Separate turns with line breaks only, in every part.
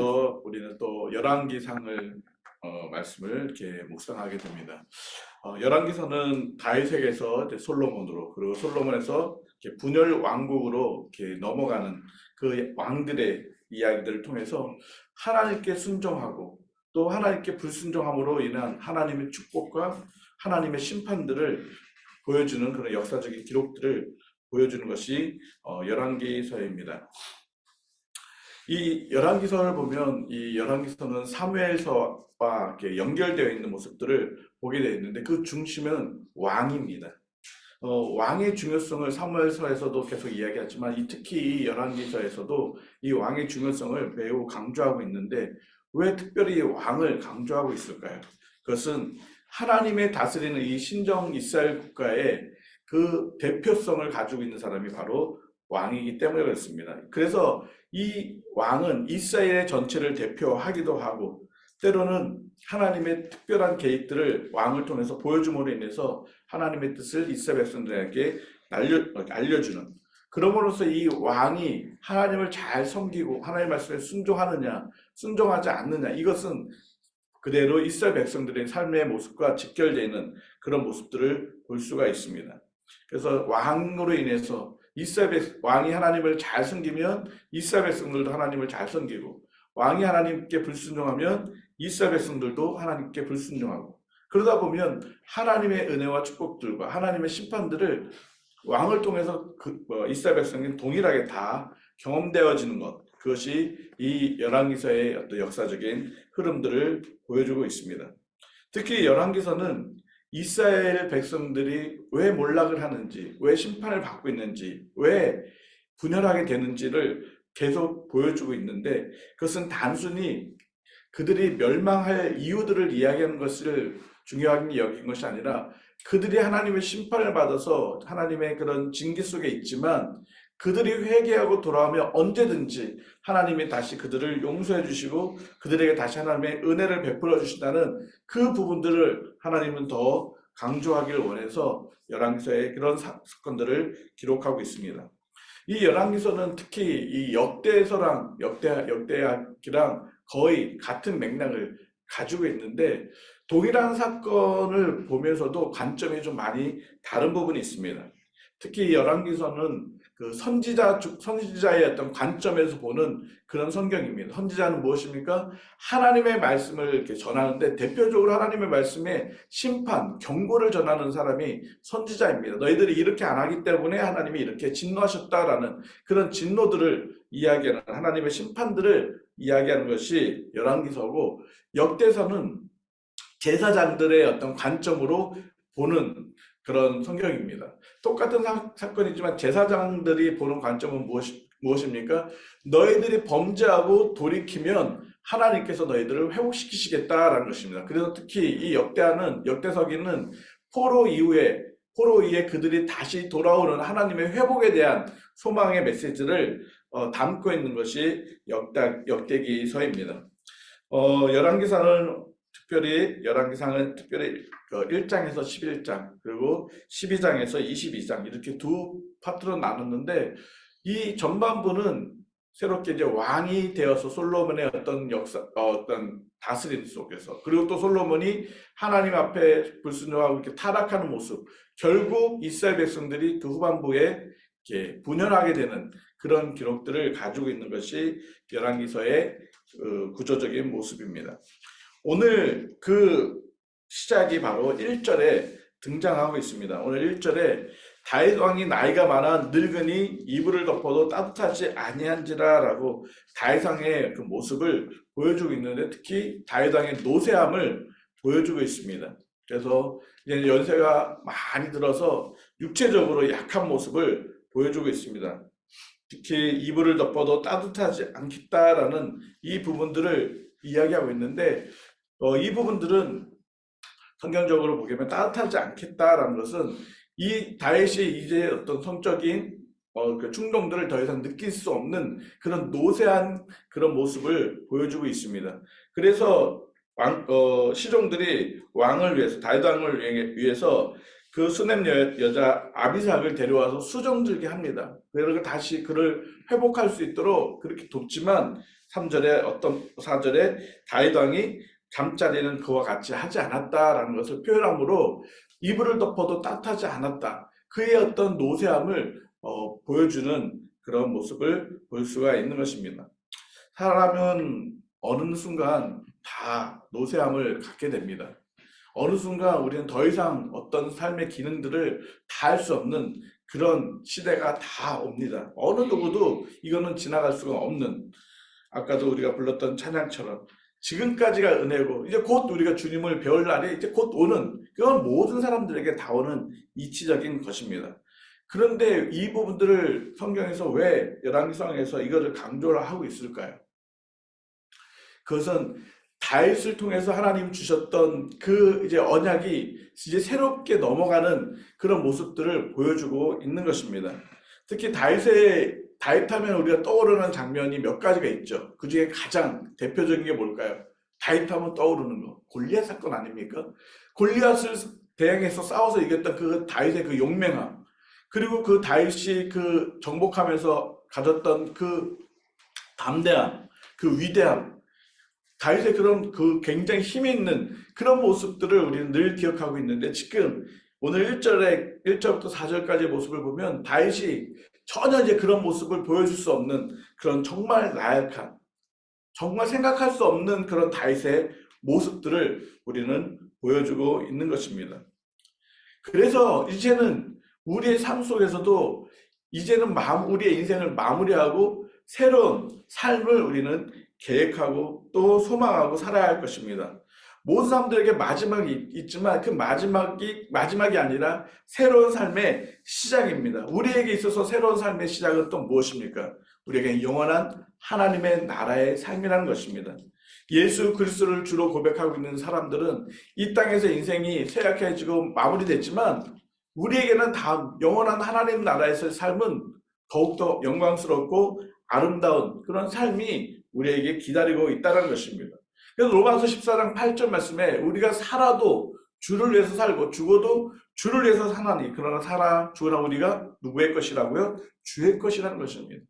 계속해서 우리는 또 열왕기상을 어, 말씀을 이렇게 묵상하게 됩니다. 어, 열왕기서는 다윗에게서 솔로몬으로 그리고 솔로몬에서 분열 왕국으로 이렇게 넘어가는 그 왕들의 이야기들을 통해서 하나님께 순종하고 또 하나님께 불순종함으로 인한 하나님의 축복과 하나님의 심판들을 보여주는 그런 역사적인 기록들을 보여주는 것이 어, 열왕기서입니다. 이 열왕기서를 보면 이 열왕기서는 사무엘서와 연결되어 있는 모습들을 보게 되어 있는데 그 중심은 왕입니다. 어, 왕의 중요성을 사무엘서에서도 계속 이야기하지만 이 특히 이 열왕기서에서도 이 왕의 중요성을 매우 강조하고 있는데 왜 특별히 이 왕을 강조하고 있을까요? 그것은 하나님의 다스리는 이 신정 이스라엘 국가의 그 대표성을 가지고 있는 사람이 바로 왕이기 때문에 그렇습니다. 그래서 이 왕은 이스라엘의 전체를 대표하기도 하고 때로는 하나님의 특별한 계획들을 왕을 통해서 보여줌으로 인해서 하나님의 뜻을 이스라엘 백성들에게 알려, 알려주는 그러므로써 이 왕이 하나님을 잘 섬기고 하나님 말씀에 순종하느냐 순종하지 않느냐 이것은 그대로 이스라엘 백성들의 삶의 모습과 직결되어 있는 그런 모습들을 볼 수가 있습니다. 그래서 왕으로 인해서 이스라엘 백- 왕이 하나님을 잘 섬기면 이스라엘 백성들도 하나님을 잘 섬기고 왕이 하나님께 불순종하면 이스라엘 백성들도 하나님께 불순종하고 그러다 보면 하나님의 은혜와 축복들과 하나님의 심판들을 왕을 통해서 그, 뭐, 이스라엘 백성이 동일하게 다 경험되어지는 것 그것이 이 열왕기서의 어떤 역사적인 흐름들을 보여주고 있습니다. 특히 열왕기서는 이스라엘 백성들이 왜 몰락을 하는지, 왜 심판을 받고 있는지, 왜 분열하게 되는지를 계속 보여주고 있는데 그것은 단순히 그들이 멸망할 이유들을 이야기하는 것을 중요하게 여긴 것이 아니라 그들이 하나님의 심판을 받아서 하나님의 그런 징계 속에 있지만 그들이 회개하고 돌아오면 언제든지 하나님이 다시 그들을 용서해 주시고 그들에게 다시 하나님의 은혜를 베풀어 주신다는 그 부분들을 하나님은 더 강조하기를 원해서 열왕기서의 그런 사- 사건들을 기록하고 있습니다. 이 열왕기서는 특히 이 역대서랑 역대 역대학이랑 거의 같은 맥락을 가지고 있는데 동일한 사건을 보면서도 관점이 좀 많이 다른 부분이 있습니다. 특히 열왕기서는 그 선지자 선지자의 어떤 관점에서 보는 그런 성경입니다. 선지자는 무엇입니까? 하나님의 말씀을 이렇게 전하는데 대표적으로 하나님의 말씀에 심판, 경고를 전하는 사람이 선지자입니다. 너희들이 이렇게 안 하기 때문에 하나님이 이렇게 진노하셨다라는 그런 진노들을 이야기하는 하나님의 심판들을 이야기하는 것이 열왕기서고 역대서는 제사장들의 어떤 관점으로 보는 그런 성경입니다. 똑같은 사, 사건이지만 제사장들이 보는 관점은 무엇이, 무엇입니까? 너희들이 범죄하고 돌이키면 하나님께서 너희들을 회복시키시겠다라는 것입니다. 그래서 특히 이 역대하는 역대서기는 포로 이후에 포로 이후에 그들이 다시 돌아오는 하나님의 회복에 대한 소망의 메시지를 어, 담고 있는 것이 역대 역대기서입니다. 어, 열왕기사는 특별히 열왕기상은 특별히 그 1장에서 11장 그리고 12장에서 22장 이렇게 두 파트로 나눴는데 이 전반부는 새롭게 이제 왕이 되어서 솔로몬의 어떤 역사 어, 어떤 다스림 속에서 그리고 또 솔로몬이 하나님 앞에 불순종하고 이렇게 타락하는 모습 결국 이스라엘 백성들이 그 후반부에 이렇게 분열하게 되는 그런 기록들을 가지고 있는 것이 열왕기서의 그 구조적인 모습입니다. 오늘 그 시작이 바로 1절에 등장하고 있습니다. 오늘 1절에 다윗 왕이 나이가 많아 늙으니 이불을 덮어도 따뜻하지 아니한지라라고 다윗 왕의 그 모습을 보여주고 있는데 특히 다윗 왕의 노쇠함을 보여주고 있습니다. 그래서 이제 연세가 많이 들어서 육체적으로 약한 모습을 보여주고 있습니다. 특히 이불을 덮어도 따뜻하지 않겠다라는 이 부분들을 이야기하고 있는데 어, 이 부분들은 성경적으로 보기에는 따뜻하지 않겠다라는 것은 이 다윗이 이제 어떤 성적인 어, 그 충동들을 더 이상 느낄 수 없는 그런 노쇠한 그런 모습을 보여주고 있습니다. 그래서 왕, 어, 시종들이 왕을 위해서 다윗 왕을 위해- 위해서 그 수냄 여, 여자 아비삭을 데려와서 수정 들게 합니다. 그리고 다시 그를 회복할 수 있도록 그렇게 돕지만 3절에 어떤 4절에 다윗 왕이 잠자리는 그와 같이 하지 않았다라는 것을 표현함으로 이불을 덮어도 따뜻하지 않았다. 그의 어떤 노쇠함을 어, 보여주는 그런 모습을 볼 수가 있는 것입니다. 사람은 어느 순간 다 노쇠함을 갖게 됩니다. 어느 순간 우리는 더 이상 어떤 삶의 기능들을 다 할 수 없는 그런 시대가 다 옵니다. 어느 누구도 이거는 지나갈 수가 없는 아까도 우리가 불렀던 찬양처럼 지금까지가 은혜고 이제 곧 우리가 주님을 배울 날이 이제 곧 오는 그건 모든 사람들에게 다 오는 이치적인 것입니다. 그런데 이 부분들을 성경에서 왜 열왕기상에서 이거를 강조를 하고 있을까요? 그것은 다윗을 통해서 하나님 주셨던 그 이제 언약이 이제 새롭게 넘어가는 그런 모습들을 보여주고 있는 것입니다. 특히 다윗의 다윗하면 우리가 떠오르는 장면이 몇 가지가 있죠. 그 중에 가장 대표적인 게 뭘까요? 다윗하면 떠오르는 거. 골리앗 사건 아닙니까? 골리앗을 대항해서 싸워서 이겼던 그 다윗의 그 용맹함. 그리고 그 다윗이 그 정복하면서 가졌던 그 담대함, 그 위대함. 다윗의 그런 그 굉장히 힘 있는 그런 모습들을 우리는 늘 기억하고 있는데 지금 오늘 1절에 1절부터 4절까지의 모습을 보면 다윗이 전혀 이제 그런 모습을 보여줄 수 없는 그런 정말 나약한 정말 생각할 수 없는 그런 다윗의 모습들을 우리는 보여주고 있는 것입니다. 그래서 이제는 우리의 삶 속에서도 이제는 우리의 인생을 마무리하고 새로운 삶을 우리는 계획하고 또 소망하고 살아야 할 것입니다. 모든 사람들에게 마지막이 있지만 그 마지막이 마지막이 아니라 새로운 삶의 시작입니다. 우리에게 있어서 새로운 삶의 시작은 또 무엇입니까? 우리에게 영원한 하나님의 나라의 삶이라는 것입니다. 예수 그리스도를 주로 고백하고 있는 사람들은 이 땅에서 인생이 쇠약해지고 마무리됐지만 우리에게는 다음 영원한 하나님 나라에서의 삶은 더욱더 영광스럽고 아름다운 그런 삶이 우리에게 기다리고 있다는 것입니다. 그래서 로마서 14장 8절 말씀에 우리가 살아도 주를 위해서 살고 죽어도 주를 위해서 사나니 그러나 살아 죽으나 우리가 누구의 것이라고요? 주의 것이라는 것입니다.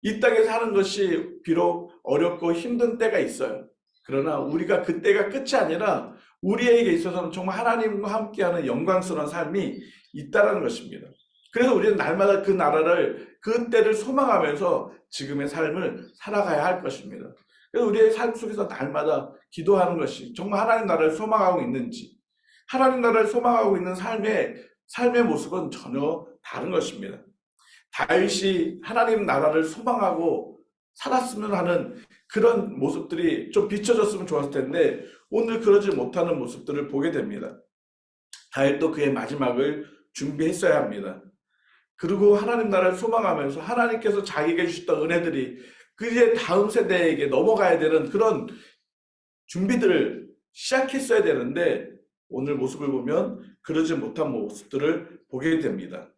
이 땅에 사는 것이 비록 어렵고 힘든 때가 있어요. 그러나 우리가 그 때가 끝이 아니라 우리에게 있어서는 정말 하나님과 함께하는 영광스러운 삶이 있다는 것입니다. 그래서 우리는 날마다 그 나라를 그 때를 소망하면서 지금의 삶을 살아가야 할 것입니다. 그래서 우리의 삶 속에서 날마다 기도하는 것이 정말 하나님 나라를 소망하고 있는지 하나님 나라를 소망하고 있는 삶의 삶의 모습은 전혀 다른 것입니다. 다윗이 하나님 나라를 소망하고 살았으면 하는 그런 모습들이 좀 비춰졌으면 좋았을 텐데 오늘 그러지 못하는 모습들을 보게 됩니다. 다윗도 그의 마지막을 준비했어야 합니다. 그리고 하나님 나라를 소망하면서 하나님께서 자기에게 주셨던 은혜들이 그제 다음 세대에게 넘어가야 되는 그런 준비들을 시작했어야 되는데 오늘 모습을 보면 그러지 못한 모습들을 보게 됩니다.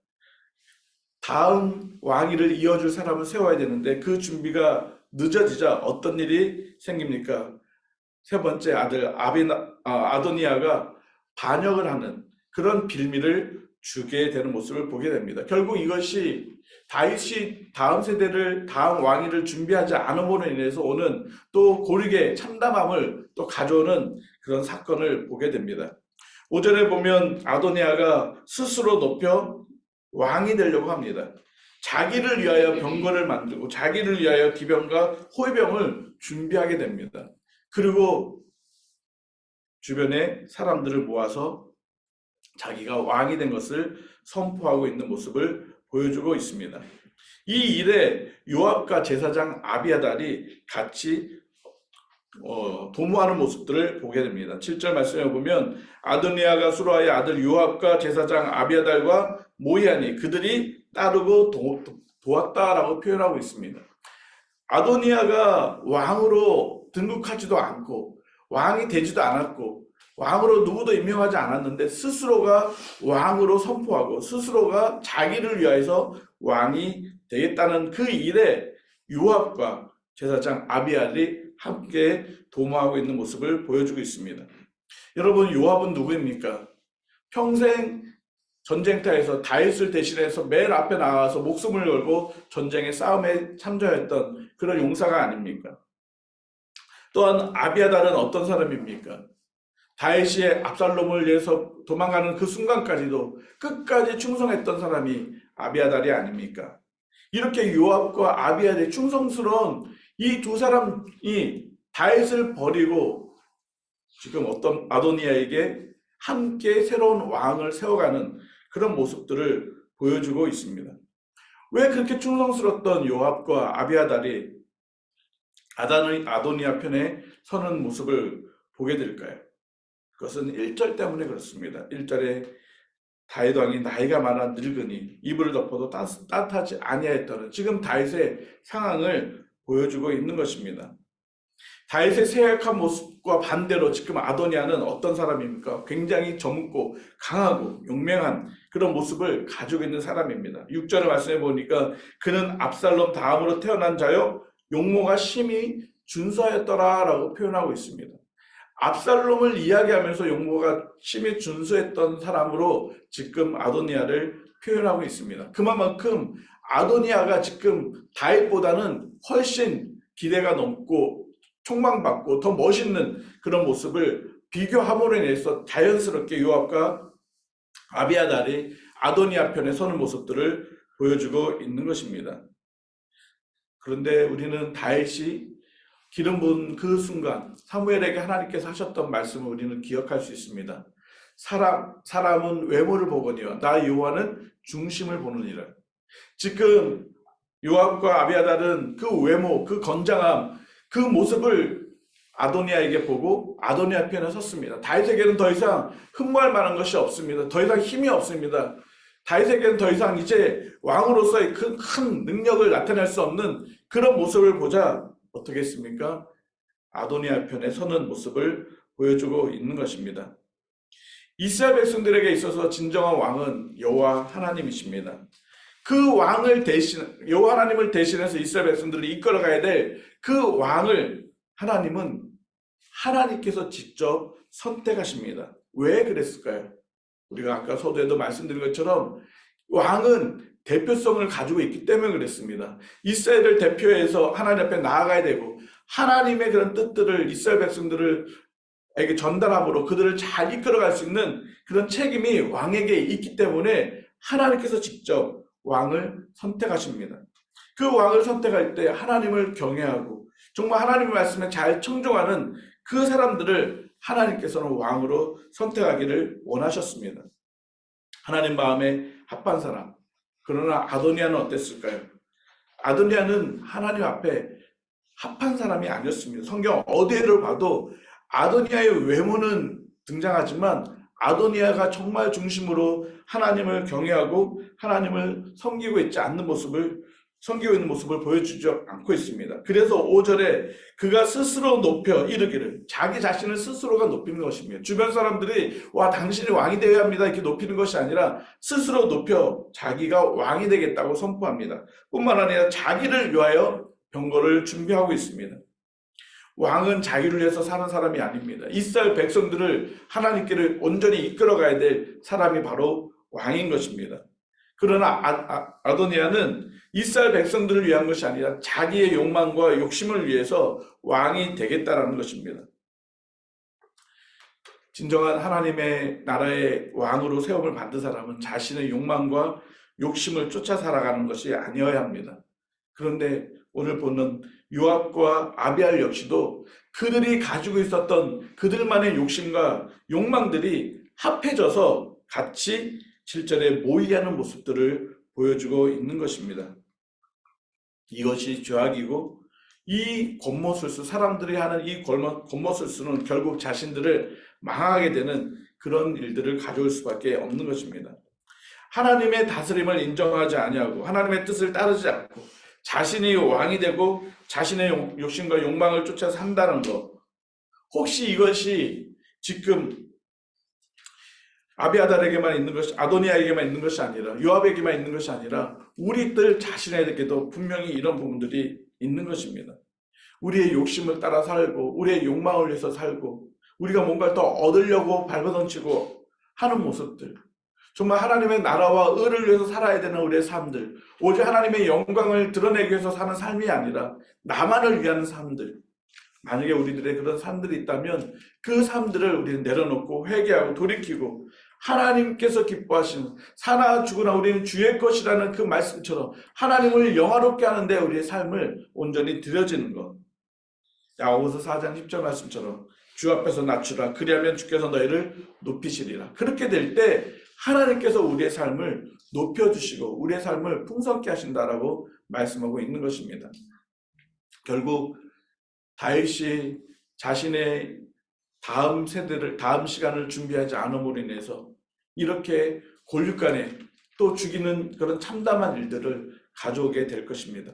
다음 왕위를 이어줄 사람을 세워야 되는데 그 준비가 늦어지자 어떤 일이 생깁니까? 세 번째 아들 아비나, 아, 아도니아가 반역을 하는 그런 빌미를 주게 되는 모습을 보게 됩니다. 결국 이것이 다윗이 다음 세대를 다음 왕위를 준비하지 않음으로 인해서 오는 또 고르게 참담함을 또 가져오는 그런 사건을 보게 됩니다. 5절에 보면 아도니아가 스스로 높여 왕이 되려고 합니다. 자기를 위하여 병거를 만들고 자기를 위하여 기병과 호위병을 준비하게 됩니다. 그리고 주변에 사람들을 모아서 자기가 왕이 된 것을 선포하고 있는 모습을 보여주고 있습니다. 이 일에 요압과 제사장 아비아달이 같이 어, 도모하는 모습들을 보게 됩니다. 7절 말씀에 보면 아도니아가 수라의 아들 요압과 제사장 아비아달과 모이하니 그들이 따르고 도, 도왔다라고 표현하고 있습니다. 아도니아가 왕으로 등극하지도 않고 왕이 되지도 않았고 왕으로 누구도 임명하지 않았는데 스스로가 왕으로 선포하고 스스로가 자기를 위하여서 왕이 되겠다는 그 일에 요압과 제사장 아비알이 함께 도모하고 있는 모습을 보여주고 있습니다. 여러분 요압은 누구입니까? 평생 전쟁터에서 다윗을 대신해서 맨 앞에 나와서 목숨을 걸고 전쟁의 싸움에 참전했던 그런 용사가 아닙니까? 또한 아비아달은 어떤 사람입니까? 다윗의 압살롬을 위해서 도망가는 그 순간까지도 끝까지 충성했던 사람이 아비아달이 아닙니까? 이렇게 요압과 아비아달의 충성스러운 이 두 사람이 다윗을 버리고 지금 어떤 아도니아에게 함께 새로운 왕을 세워가는 그런 모습들을 보여주고 있습니다. 왜 그렇게 충성스럽던 요압과 아비아달이 아다니, 아도니아 편에 서는 모습을 보게 될까요? 그것은 1절 때문에 그렇습니다. 1절에 다윗 왕이 나이가 많아 늙으니 이불을 덮어도 따, 따뜻하지 아니하였다는 지금 다윗의 상황을 보여주고 있는 것입니다. 다윗의 쇠약한 모습과 반대로 지금 아도니아는 어떤 사람입니까? 굉장히 젊고 강하고 용맹한 그런 모습을 가지고 있는 사람입니다. 6절을 말씀해 보니까 그는 압살롬 다음으로 태어난 자요 용모가 심히 준수하였더라라고 표현하고 있습니다. 압살롬을 이야기하면서 용모가 심히 준수했던 사람으로 지금 아도니아를 표현하고 있습니다. 그만큼 아도니아가 지금 다윗보다는 훨씬 기대가 넘고 총망받고 더 멋있는 그런 모습을 비교함으로 인해서 자연스럽게 요압과 아비아달이 아도니아 편에 서는 모습들을 보여주고 있는 것입니다. 그런데 우리는 다윗이 기름 부은 그 순간 사무엘에게 하나님께서 하셨던 말씀을 우리는 기억할 수 있습니다. 사람 사람은 외모를 보거니와 나 여호와는 중심을 보느니라. 지금 요압과 아비아달은 그 외모, 그 건장함, 그 모습을 아도니아에게 보고 아도니아 편에 섰습니다. 다윗에게는 더 이상 흠모할 만한 것이 없습니다. 더 이상 힘이 없습니다. 다윗에게는 더 이상 이제 왕으로서의 큰, 큰 능력을 나타낼 수 없는 그런 모습을 보자 어떻게 했습니까? 아도니아 편에 서는 모습을 보여주고 있는 것입니다. 이스라엘 백성들에게 있어서 진정한 왕은 여호와 하나님이십니다. 그 왕을 대신 여호와 하나님을 대신해서 이스라엘 백성들을 이끌어가야 될 그 왕을 하나님은 하나님께서 직접 선택하십니다. 왜 그랬을까요? 우리가 아까 서두에도 말씀드린 것처럼 왕은 대표성을 가지고 있기 때문에 그랬습니다. 이스라엘을 대표해서 하나님 앞에 나아가야 되고 하나님의 그런 뜻들을 이스라엘 백성들을 에게 전달함으로 그들을 잘 이끌어갈 수 있는 그런 책임이 왕에게 있기 때문에 하나님께서 직접 왕을 선택하십니다. 그 왕을 선택할 때 하나님을 경외하고 정말 하나님의 말씀에 잘 청종하는 그 사람들을 하나님께서는 왕으로 선택하기를 원하셨습니다. 하나님 마음에 합한 사람. 그러나 아도니아는 어땠을까요? 아도니아는 하나님 앞에 합한 사람이 아니었습니다. 성경 어디를 봐도 아도니아의 외모는 등장하지만 아도니아가 정말 중심으로 하나님을 경외하고 하나님을 섬기고 있지 않는 모습을 섬기고 있는 모습을 보여주지 않고 있습니다. 그래서 5절에 그가 스스로 높여 이르기를 자기 자신을 스스로가 높이는 것입니다. 주변 사람들이 와 당신이 왕이 되어야 합니다 이렇게 높이는 것이 아니라 스스로 높여 자기가 왕이 되겠다고 선포합니다. 뿐만 아니라 자기를 위하여 병거를 준비하고 있습니다. 왕은 자기를 위해서 사는 사람이 아닙니다. 이스라엘 백성들을 하나님께를 온전히 이끌어가야 될 사람이 바로 왕인 것입니다. 그러나 아, 도니아는 이스라엘 백성들을 위한 것이 아니라 자기의 욕망과 욕심을 위해서 왕이 되겠다라는 것입니다. 진정한 하나님의 나라의 왕으로 세움을 받은 사람은 자신의 욕망과 욕심을 쫓아 살아가는 것이 아니어야 합니다. 그런데 오늘 보는 요압과 아비알 역시도 그들이 가지고 있었던 그들만의 욕심과 욕망들이 합해져서 같이 실전에 모이하는 모습들을 보여주고 있는 것입니다. 이것이 죄악이고 이 겉모술수 사람들이 하는 이 겉모술수는 결국 자신들을 망하게 되는 그런 일들을 가져올 수밖에 없는 것입니다. 하나님의 다스림을 인정하지 아니하고 하나님의 뜻을 따르지 않고 자신이 왕이 되고 자신의 욕심과 욕망을 쫓아 산다는 것. 혹시 이것이 지금 아비아달에게만 있는 것이 아도니아에게만 있는 것이 아니라 요압에게만 있는 것이 아니라 우리들 자신에게도 분명히 이런 부분들이 있는 것입니다. 우리의 욕심을 따라 살고 우리의 욕망을 위해서 살고 우리가 뭔가를 더 얻으려고 발버둥치고 하는 모습들. 정말 하나님의 나라와 의를 위해서 살아야 되는 우리의 삶들. 오직 하나님의 영광을 드러내기 위해서 사는 삶이 아니라 나만을 위한 삶들. 만약에 우리들의 그런 삶들이 있다면 그 삶들을 우리는 내려놓고 회개하고 돌이키고 하나님께서 기뻐하시는 사나 죽으나 우리는 주의 것이라는 그 말씀처럼 하나님을 영화롭게 하는데 우리의 삶을 온전히 드려지는 것. 야고보서 4장 10절 말씀처럼 주 앞에서 낮추라 그리하면 주께서 너희를 높이시리라. 그렇게 될 때 하나님께서 우리의 삶을 높여 주시고 우리의 삶을 풍성케 하신다라고 말씀하고 있는 것입니다. 결국 다윗이 자신의 다음 세대를 다음 시간을 준비하지 않음으로 인해서 이렇게 골육간에 또 죽이는 그런 참담한 일들을 가져오게 될 것입니다.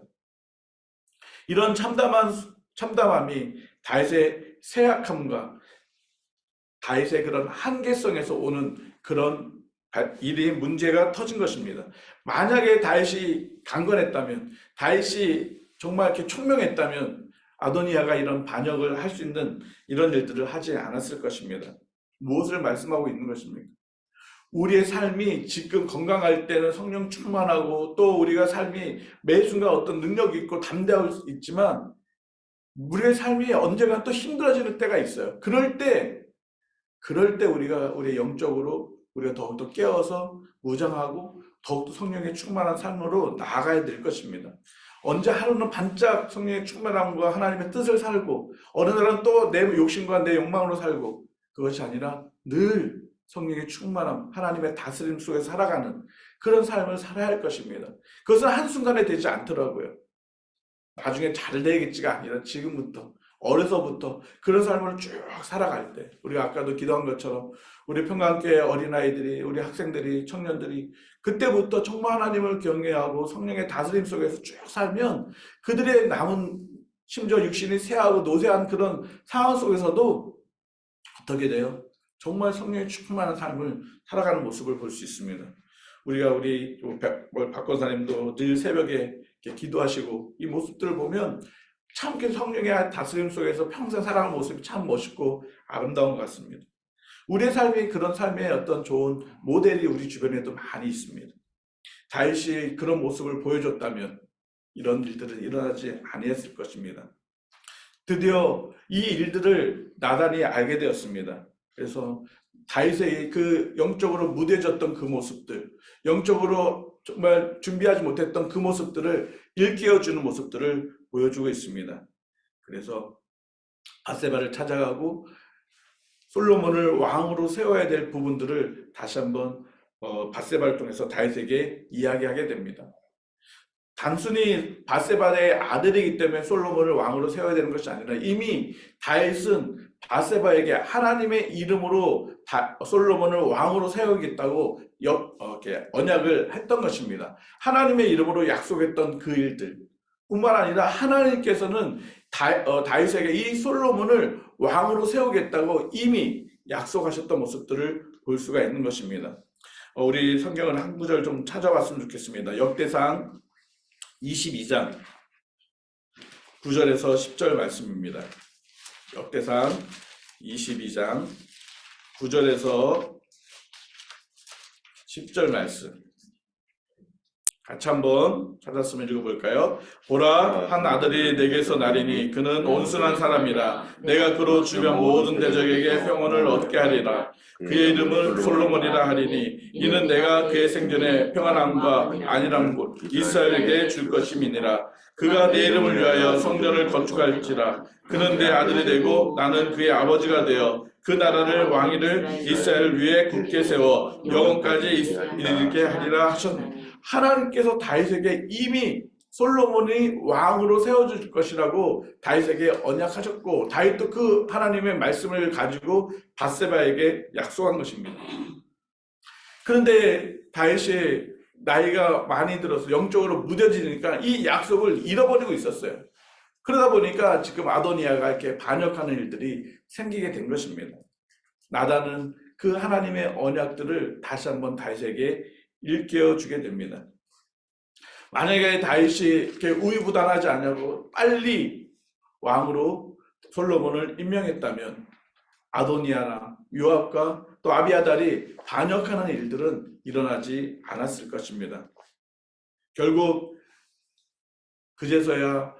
이런 참담한 참담함이 다윗의 세약함과 다윗의 그런 한계성에서 오는 그런 일이 문제가 터진 것입니다. 만약에 다윗이 강건했다면, 다윗이 정말 이렇게 총명했다면 아도니아가 이런 반역을 할 수 있는 이런 일들을 하지 않았을 것입니다. 무엇을 말씀하고 있는 것입니까? 우리의 삶이 지금 건강할 때는 성령 충만하고 또 우리가 삶이 매 순간 어떤 능력이 있고 담대할 수 있지만 우리의 삶이 언젠가 또 힘들어지는 때가 있어요. 그럴 때, 그럴 때 우리가 우리 영적으로 우리가 더욱더 깨어서 무장하고 더욱더 성령의 충만한 삶으로 나아가야 될 것입니다. 언제 하루는 반짝 성령의 충만함과 하나님의 뜻을 살고 어느 날은 또 내 욕심과 내 욕망으로 살고 그것이 아니라 늘 성령의 충만함, 하나님의 다스림 속에 살아가는 그런 삶을 살아야 할 것입니다. 그것은 한순간에 되지 않더라고요. 나중에 잘 되겠지가 아니라 지금부터 어려서부터 그런 삶을 쭉 살아갈 때 우리가 아까도 기도한 것처럼 우리 평강교회 어린아이들이 우리 학생들이 청년들이 그때부터 정말 하나님을 경외하고 성령의 다스림 속에서 쭉 살면 그들의 남은 심지어 육신이 쇠하고 노쇠한 그런 상황 속에서도 어떻게 돼요? 정말 성령의 충만한 삶을 살아가는 모습을 볼 수 있습니다. 우리가 우리 박 권사님도 늘 새벽에 기도하시고 이 모습들을 보면 참 성령의 다스림 속에서 평생 살아가는 모습이 참 멋있고 아름다운 것 같습니다. 우리의 삶이 그런 삶의 어떤 좋은 모델이 우리 주변에도 많이 있습니다. 다윗이 그런 모습을 보여줬다면 이런 일들은 일어나지 아니했을 것입니다. 드디어 이 일들을 나단이 알게 되었습니다. 그래서 다윗의 그 영적으로 무뎌졌던 그 모습들, 영적으로 정말 준비하지 못했던 그 모습들을 일깨워주는 모습들을 보여주고 있습니다. 그래서 바세바를 찾아가고 솔로몬을 왕으로 세워야 될 부분들을 다시 한번 어, 바세바를 통해서 다윗에게 이야기하게 됩니다. 단순히 바세바의 아들이기 때문에 솔로몬을 왕으로 세워야 되는 것이 아니라 이미 다윗은 바세바에게 하나님의 이름으로 다, 솔로몬을 왕으로 세우겠다고 역, 어, 이렇게 언약을 했던 것입니다. 하나님의 이름으로 약속했던 그 일들 뿐만 아니라 하나님께서는 다, 어, 다윗에게 이 솔로몬을 왕으로 세우겠다고 이미 약속하셨던 모습들을 볼 수가 있는 것입니다. 어, 우리 성경을 한 구절 좀 찾아봤으면 좋겠습니다. 역대상 22장 9절에서 10절 말씀입니다. 역대상 22장 9절에서 10절 말씀. 같이 한번 찾았으면 읽어볼까요? 보라 한 아들이 내게서 나리니 그는 온순한 사람이라. 내가 그로 주변 모든 대적에게 평온을 얻게 하리라. 그의 이름을 솔로몬이라 하리니 이는 내가 그의 생전에 평안함과 안일함 이스라엘에게 줄 것임이니라. 그가 내 이름을 위하여 성전을 건축할지라. 그는 내 아들이 되고 나는 그의 아버지가 되어 그 나라를 왕위를 이스라엘 위에 굳게 세워 영원까지 이르게 하리라 하셨네 하나님께서 다윗에게 이미 솔로몬이 왕으로 세워줄 것이라고 다윗에게 언약하셨고 다윗도 그 하나님의 말씀을 가지고 바세바에게 약속한 것입니다. 그런데 다윗이 나이가 많이 들어서 영적으로 무뎌지니까 이 약속을 잃어버리고 있었어요. 그러다 보니까 지금 아도니아가 이렇게 반역하는 일들이 생기게 된 것입니다. 나다는 그 하나님의 언약들을 다시 한번 다윗에게 일깨워 주게 됩니다. 만약에 다윗이 이렇게 우유부단하지 않냐고 빨리 왕으로 솔로몬을 임명했다면 아도니아나 요압과 또 아비아달이 반역하는 일들은 일어나지 않았을 것입니다. 결국 그제서야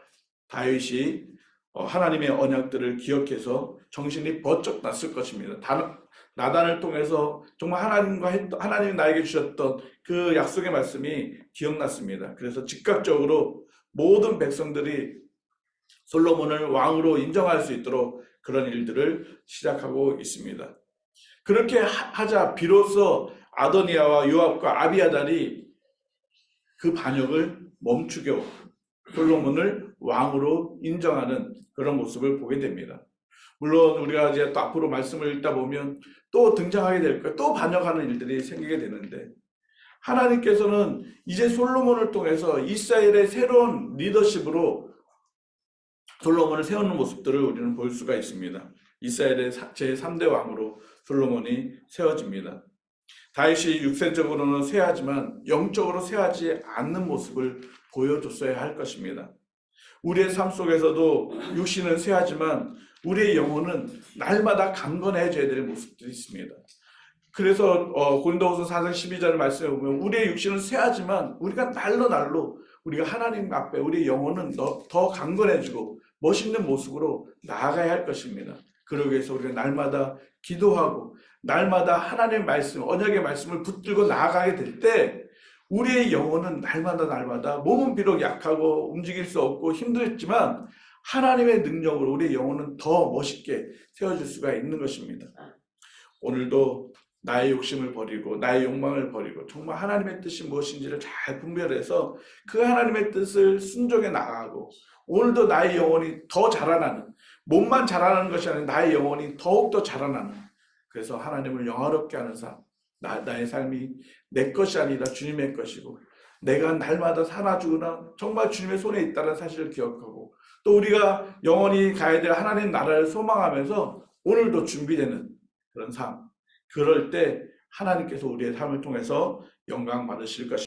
다윗이 어, 하나님의 언약들을 기억해서 정신이 번쩍 났을 것입니다. 단- 나단을 통해서 정말 하나님과 했던 하나님이 나에게 주셨던 그 약속의 말씀이 기억났습니다. 그래서 즉각적으로 모든 백성들이 솔로몬을 왕으로 인정할 수 있도록 그런 일들을 시작하고 있습니다. 그렇게 하- 하자 비로소 아도니아와 요압과 아비아달이 그 반역을 멈추고 솔로몬을 왕으로 인정하는 그런 모습을 보게 됩니다. 물론 우리가 이제 또 앞으로 말씀을 읽다 보면 또 등장하게 될 거예요. 또 반역하는 일들이 생기게 되는데 하나님께서는 이제 솔로몬을 통해서 이스라엘의 새로운 리더십으로 솔로몬을 세우는 모습들을 우리는 볼 수가 있습니다. 이스라엘의 제3대 왕으로 솔로몬이 세워집니다. 다윗이 육sen적으로는 쇠하지만 영적으로 쇠하지 않는 모습을 보여줬어야 할 것입니다. 우리의 삶 속에서도 육신은 쇠하지만 우리의 영혼은 날마다 강건해져야 될 모습들이 있습니다. 그래서 어, 고린도후서 4장 12절 말씀에 보면 우리의 육신은 쇠하지만 우리가 날로 날로 우리가 하나님 앞에 우리의 영혼은 더, 더 강건해지고 멋있는 모습으로 나아가야 할 것입니다. 그러기 위해서 우리가 날마다 기도하고 날마다 하나님의 말씀, 언약의 말씀을 붙들고 나아가게 될 때 우리의 영혼은 날마다 날마다 몸은 비록 약하고 움직일 수 없고 힘들지만 하나님의 능력으로 우리의 영혼은 더 멋있게 세워질 수가 있는 것입니다. 오늘도 나의 욕심을 버리고 나의 욕망을 버리고 정말 하나님의 뜻이 무엇인지를 잘 분별해서 그 하나님의 뜻을 순종해 나가고 오늘도 나의 영혼이 더 자라나는 몸만 자라나는 것이 아니라 나의 영혼이 더욱더 자라나는 그래서 하나님을 영화롭게 하는 삶 나, 나의 삶이 내 것이 아니라 주님의 것이고 내가 날마다 살아주거나 정말 주님의 손에 있다는 사실을 기억하고 또 우리가 영원히 가야 될 하나님 나라를 소망하면서 오늘도 준비되는 그런 삶 그럴 때 하나님께서 우리의 삶을 통해서 영광 받으실 것입니다.